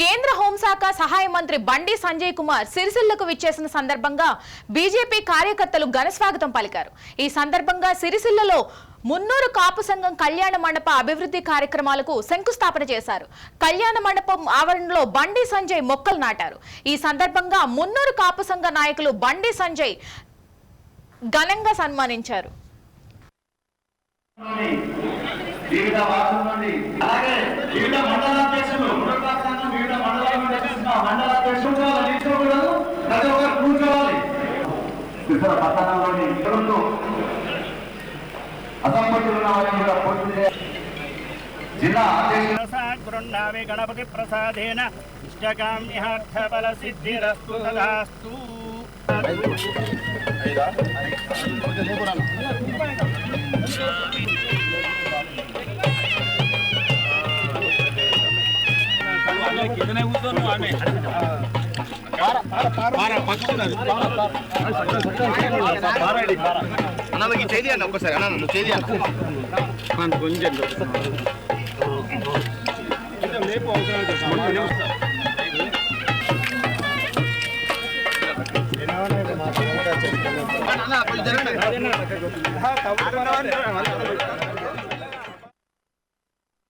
కేంద్ర హోంశాఖ సహాయ మంత్రి బండి సంజయ్ కుమార్ సిరిసిల్లకు విచ్చేసిన సందర్భంగా బీజేపీ కార్యకర్తలు ఘనస్వాగతం పలికారు. ఈ సందర్భంగా సిరిసిల్లలో మున్నూరు కాపు సంఘం కళ్యాణ మండప అభివృద్ధి కార్యక్రమాలకు శంకుస్థాపన చేశారు. కళ్యాణ మండపం ఆవరణలో బండి సంజయ్ మొక్కలు నాటారు. ఈ సందర్భంగా మున్నూరు కాపు సంఘ నాయకులు బండి సంజయ్ ఘనంగా సన్మానించారు. మండలాధ్యక్షులు కూర్చోవాలి నిల్చోకూడదు ప్రతి ఒక్కరు కూర్చోవాలి ఇతర పట్టణంలోని ఇతరులతో అసంపత్తులు ఉన్న వారిని కూడా పూర్తి చేయాలి జిల్లా అధ్యక్షులు ప్రసాద్ గృహ్ణామి గణపతి ప్రసాదేన ఇష్టకామ్యార్థఫల సిద్ధిరస్తు తదాస్తు అన్నకి చేది అన్న ఒక్కసారి అన్న నువ్వు చేది అన్న కొంచెం అన్న కొంచెం జరగండి